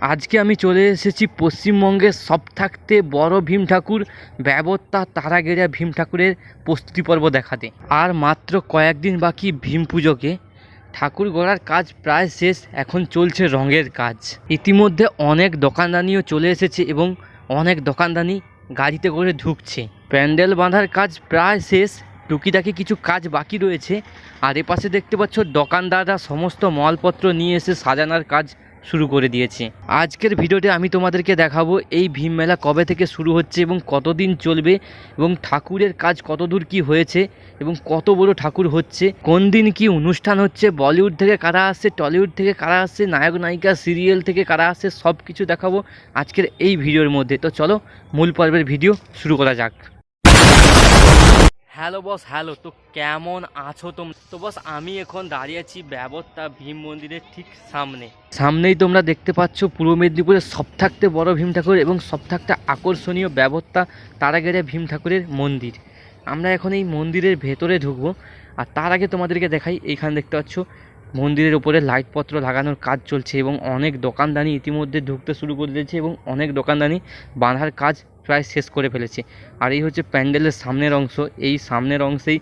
আজকে আমি চলে এসেছি পশ্চিমবঙ্গের সব থাকতে বড় ভীম ঠাকুর, ব্যবস্থা তারাগেরা ভীম ঠাকুরের প্রস্তুতি পর্ব দেখাতে। আর মাত্র কয়েকদিন বাকি ভীম পুজোকে। ঠাকুর গড়ার কাজ প্রায় শেষ, এখন চলছে রঙের কাজ। ইতিমধ্যে অনেক দোকানদানিও চলে এসেছে এবং অনেক দোকানদানি গাড়িতে করে ঢুকছে। প্যান্ডেল বাঁধার কাজ প্রায় শেষ, টুকিটাকি কিছু কাজ বাকি রয়েছে। আর এপাশে দেখতে পাচ্ছ দোকানদাররা সমস্ত মালপত্র নিয়ে এসে সাজানোর কাজ শুরু করে দিয়েছে। আজকের ভিডিওতে আমি তোমাদেরকে দেখাবো এই ভীম মেলা কবে থেকে শুরু হচ্ছে এবং কতদিন চলবে এবং ঠাকুরের কাজ কত দূর কি হয়েছে এবং কত বড় ঠাকুর হচ্ছে, কোন দিন কি অনুষ্ঠান হচ্ছে, বলিউড থেকে কারা আসছে, টলিউড থেকে কারা আসছে, নায়ক, নায়িকা, সিরিয়াল থেকে কারা আসছে সব কিছু দেখাবো আজকের এই ভিডিওর মধ্যে। তো চলো মূল পর্বের ভিডিও শুরু করা যাক। Hello boss, hello. তো কেমন আছো তোমরা তো বস, আমি এখন দাঁড়িয়ে আছি ব্যবস্থা ভীম মন্দিরের ঠিক সামনে। সামনেই তোমরা দেখতে পাচ্ছ পূর্ব মেদিনীপুরের সব থাকতে বড় ভীম ঠাকুর এবং সব থাকতে আকর্ষণীয় ব্যবস্থা তারাগেরে ভীম ঠাকুরের মন্দির। আমরা এখন এই মন্দিরের ভেতরে ঢুকবো। আর তার আগে তোমাদেরকে দেখাই, এইখানে দেখতে পাচ্ছ মন্দিরের উপরে লাইটপত্র লাগানোর কাজ চলছে এবং অনেক দোকানদানি ইতিমধ্যে ঢুকতে শুরু করে দিয়েছে এবং অনেক দোকানদানি বাঁধার কাজ প্রায় শেষ করে ফেলেছে। আর এই হচ্ছে প্যান্ডেলের সামনের অংশ। এই সামনের অংশেই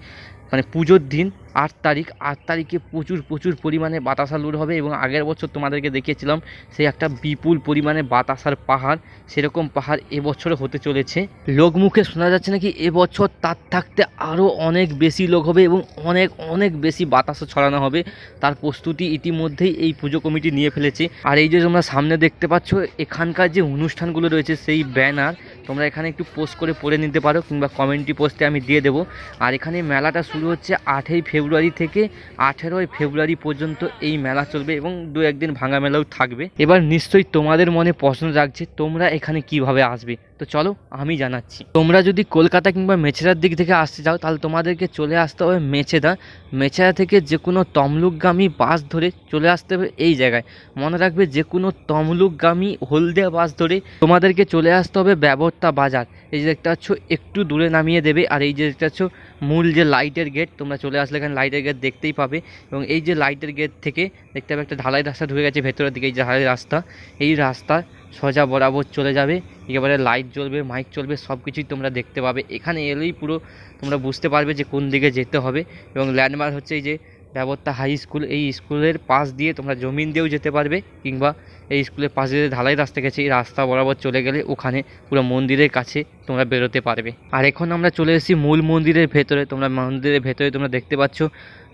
মানে পুজোর দিন, আট তারিখ। আট তারিখে প্রচুর প্রচুর পরিমাণে বাতাসা লুট হবে এবং আগের বছর তোমাদেরকে দেখিয়েছিলাম সেই একটা বিপুল পরিমাণে বাতাসার পাহাড়, সেরকম পাহাড় এবছর হতে চলেছে। লোকমুখে শোনা যাচ্ছে নাকি এবছর তার থাকতে আরও অনেক বেশি লোক হবে এবং অনেক অনেক বেশি বাতাসও ছড়ানো হবে। তার প্রস্তুতি ইতিমধ্যেই এই পুজো কমিটি নিয়ে ফেলেছে। আর এই যে তোমরা সামনে দেখতে পাচ্ছ, এখানকার যে অনুষ্ঠানগুলো রয়েছে, সেই ব্যানার তোমরা এখানে একটু পোস্ট করে পড়ে নিতে পারো কিংবা কমেন্টি পোস্টে আমি দিয়ে দেবো। আর এখানে মেলাটা শুরু হচ্ছে আটই ফেব্রুয়ারি থেকে আঠেরোই ফেব্রুয়ারি পর্যন্ত এই মেলা চলবে এবং দু একদিন ভাঙা মেলাও থাকবে। এবার নিশ্চয়ই তোমাদের মনে প্রশ্ন জাগছে, তোমরা এখানে কীভাবে আসবে? তো চলো, আমি জানাচ্ছি। তোমরা যদি কলকাতা কিংবা মেছেদার দিক থেকে আসতে চাও, তাহলে তোমাদেরকে চলে আসতে হবে মেছেদা। মেছেদা থেকে যে কোনো তমলুকগামী বাস ধরে চলে আসতে হবে এই জায়গায়। মনে রাখবে যে কোনো তমলুকগামী হলদিয়া বাস ধরে তোমাদেরকে চলে আসতে হবে ব্যবস্থা বাজার। এই যে দেখতে পাচ্ছ, একটু দূরে নামিয়ে দেবে। আর এই যে দেখতে পাচ্ছ মূল যে লাইটের গেট তোমরা চলে আসলে এখানে লাইটের গেট দেখতেই পাবে। এবং এই যে লাইটের গেট থেকে দেখতে পাবে একটা ঢালাই রাস্তা ঢুকে গেছে ভেতরের দিকে, এই যে ঢালাই রাস্তা। এই রাস্তা সোজা বরাবর চলে যাবে। একেবারে লাইট জ্বলবে মাইক চলবে সব কিছুই তোমরা দেখতে পাবে। এখানে এলেই পুরো তোমরা বুঝতে পারবে যে কোন দিকে যেতে হবে। এবং ল্যান্ডমার্ক হচ্ছে এই যে ব্যবস্থা হাই স্কুল এই স্কুলের পাশ দিয়ে তোমরা জমিন দিয়েও যেতে পারবে কিংবা এই স্কুলের পাশে দিয়ে ঢালাই রাস্তা গেছে, এই রাস্তা বরাবর চলে গেলে ওখানে পুরো মন্দিরের কাছে তোমরা বেরোতে পারবে। আর এখন আমরা চলে এসেছি মূল মন্দিরের ভেতরে, তোমরা মন্দিরের ভেতরে তোমরা দেখতে পাচ্ছ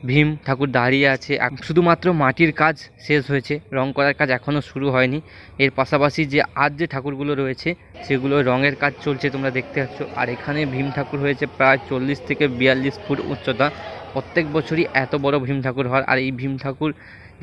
ভীম ঠাকুর দাঁড়িয়ে আছে। শুধুমাত্র মাটির কাজ শেষ হয়েছে, রং করার কাজ এখনও শুরু হয়নি। এর পাশাপাশি যে আর যে ঠাকুরগুলো রয়েছে, সেগুলো রঙের কাজ চলছে তোমরা দেখতে পাচ্ছ। আর এখানে ভীম ঠাকুর হয়েছে প্রায় চল্লিশ থেকে বিয়াল্লিশ ফুট উচ্চতা। প্রত্যেক বছরই এত বড় ভীম ঠাকুর হয়। আর এই ভীম ঠাকুর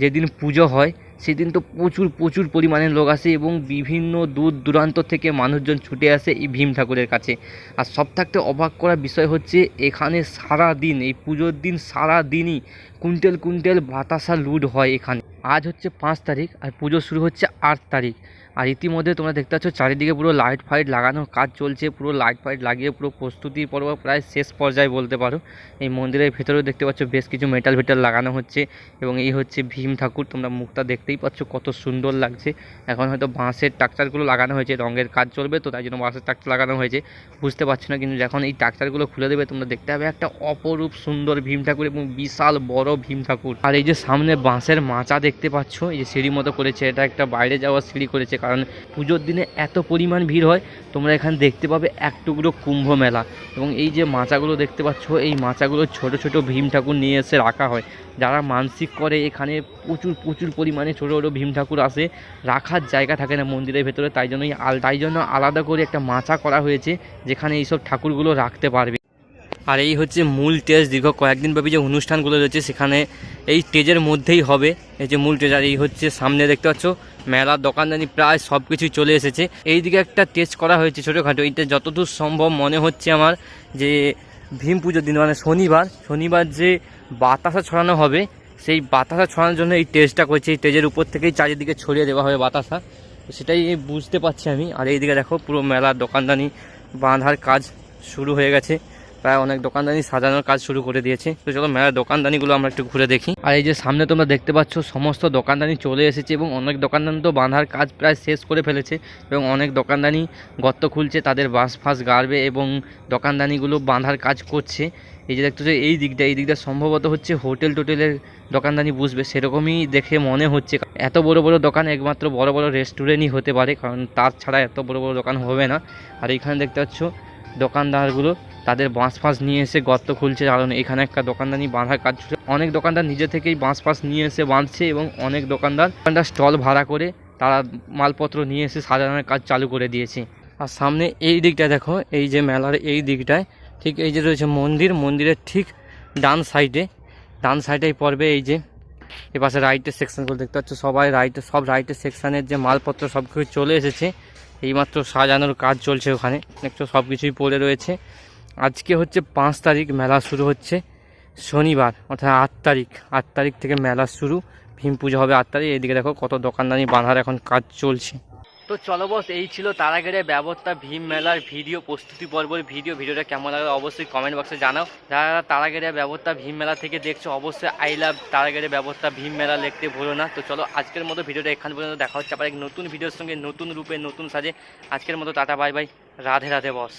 যেদিন পুজো হয়, সেদিন তো প্রচুর প্রচুর পরিমাণে লোক আসে এবং বিভিন্ন দূর দূরান্ত থেকে মানুষজন ছুটে আসে এই ভীম ঠাকুরের কাছে। আর সব থাকতে অবাক করা বিষয় হচ্ছে, এখানে সারা দিন এই পুজোর দিন সারা দিনই কুইন্টাল কুইন্টাল বাতাসা লুট হয় এখানে। আজ হচ্ছে পাঁচ তারিখ আর পুজো শুরু হচ্ছে আট তারিখ। আর ইতিমধ্যে তোমরা দেখতে পাচ্ছ চারিদিকে পুরো লাইট ফাইট লাগানোর কাজ চলছে, পুরো লাইট ফাইট লাগিয়ে পুরো প্রস্তুতির পর্ব প্রায় শেষ পর্যায়ে বলতে পারো। এই মন্দিরের ভেতরেও দেখতে পাচ্ছ বেশ কিছু মেটাল ফেটাল লাগানো হচ্ছে এবং এই হচ্ছে ভীম ঠাকুর। তোমরা মুখটা দেখতেই পাচ্ছ কত সুন্দর লাগছে। এখন হয়তো বাঁশের টাকচারগুলো লাগানো হয়েছে, রঙের কাজ চলবে তো তাই জন্য বাঁশের টাকচার লাগানো হয়েছে। বুঝতে পারছ না কিন্তু যখন এই টাকচারগুলো খুলে দেবে তোমরা দেখতে পাবে একটা অপরূপ সুন্দর ভীম ঠাকুর এবং বিশাল বড় ভীম ঠাকুর। আর এই যে সামনে বাঁশের মাচা দেখতে পাচ্ছ, এই যে সিঁড়ি মতো করেছে, এটা একটা বাইরে যাওয়ার সিঁড়ি করেছে, কারণ পুজোর দিনে এত পরিমাণ ভিড় হয়, তোমরা এখানে দেখতে পাবে এক টুকরো কুম্ভ মেলা। এবং এই যে মাচাগুলো দেখতে পাচ্ছ, এই মাচাগুলো ছোট ছোট ভীম ঠাকুর নিয়ে এসে রাখা হয়। যারা মানসিক করে, এখানে প্রচুর প্রচুর পরিমাণে ছোটো ছোটো ভীম ঠাকুর আসে, রাখার জায়গা থাকে না মন্দিরের ভেতরে, তাই জন্যই তাই জন্য আলাদা করে একটা মাচা করা হয়েছে, যেখানে এইসব ঠাকুরগুলো রাখতে পারবে। আর এই হচ্ছে মূল টেজ দীর্ঘ কয়েকদিন ব্যাপী যে অনুষ্ঠানগুলো রয়েছে, সেখানে এই স্টেজের মধ্যেই হবে। এই যে মূল টেজ আর এই হচ্ছে সামনে দেখতে পাচ্ছ, মেলার দোকানদানি প্রায় সব কিছুই চলে এসেছে। এই দিকে একটা টেস্ট করা হয়েছে ছোটোখাটো, এইটা যতদূর সম্ভব মনে হচ্ছে আমার যে ভীম পুজোর দিন মানে শনিবার। শনিবার যে বাতাসা ছড়ানো হবে, সেই বাতাসা ছড়ানোর জন্য এই টেস্টটা করছে। এই স্টেজের উপর থেকেই চারিদিকে ছড়িয়ে দেওয়া হবে বাতাসা। সেটাই বুঝতে পারছি আমি। আর এইদিকে দেখো, পুরো মেলার দোকানদানি বাঁধার কাজ শুরু হয়ে গেছে। প্রায় অনেক দোকানদানি সাজানোর কাজ শুরু করে দিয়েছে। তো চলো মেলার দোকানদানিগুলো আমরা একটু ঘুরে দেখি। আর এই যে সামনে তোমরা দেখতে পাচ্ছ, সমস্ত দোকানদানি চলে এসেছে এবং অনেক দোকানদানি তো বাঁধার কাজ প্রায় শেষ করে ফেলেছে এবং অনেক দোকানদানি গর্ত খুলছে, তাদের বাঁশ ফাঁস গাড়বে এবং দোকানদানিগুলো বাঁধার কাজ করছে। এই যে দেখতে পাচ্ছ এই দিকটা এই দিকটা সম্ভবত হচ্ছে হোটেল টোটেলের দোকানদানি বুঝবে, সেরকমই দেখে মনে হচ্ছে। এত বড় বড় দোকান একমাত্র বড় বড় রেস্টুরেন্টই হতে পারে, কারণ তার ছাড়া এত বড় বড় দোকান হবে না। আর এইখানে দেখতে পাচ্ছ, দোকানদারগুলো তাদের বাঁশ ফাঁস নিয়ে এসে গর্ত খুলছে। কারণ এখানে একটা দোকানদানি বাঁধার কাজ চলছে। অনেক দোকানদার নিজে থেকেই বাঁশ ফাঁস নিয়ে এসে বাঁধছে এবং অনেক দোকানদার দোকানদার স্টল ভাড়া করে তারা মালপত্র নিয়ে এসে সাজানোর কাজ চালু করে দিয়েছে। আর সামনে এই দিকটা দেখো, এই যে মেলার এই দিকটায়, ঠিক এই যে রয়েছে মন্দির। মন্দিরের ঠিক ডান সাইডে ডান সাইডেই পড়বে এই যে এপাশে রাইটের সেকশনগুলো দেখতে পাচ্ছ। সবাই রাইটে সব রাইটের সেকশানের যে মালপত্র সব কিছু চলে এসেছে। এইমাত্র সাজানোর কাজ চলছে ওখানে। দেখছ সব কিছুই পড়ে রয়েছে। আজকে হচ্ছে পাঁচ তারিখ মেলা শুরু হচ্ছে। শনিবার, অর্থাৎ আট তারিখ। আট তারিখ থেকে মেলা শুরু। ভীম পুজো হবে আট তারিখ। এইদিকে দেখো কত দোকানদানি, বাঁধার এখন কাজ চলছে। তো চলো বস, এই ছিল তারাগেরে ব্যবস্থা ভীম মেলার ভিডিও প্রস্তুতি পর্বের ভিডিও। ভিডিওটা কেমন লাগল অবশ্যই কমেন্ট বক্সে জানাও। যারা তারাগেরে ব্যবস্থা ভীম মেলা থেকে দেখছ, অবশ্যই আই লাভ তারাগেরে ব্যবস্থা ভীম মেলা লিখতে ভুলো না। তো চলো আজকের মতো ভিডিওটা এখান পর্যন্ত দেখা হচ্ছে। আবার এক নতুন ভিডিওর সঙ্গে, নতুন রূপে, নতুন সাজে। আজকের মতো tata bye bye Radhe Radhe boss.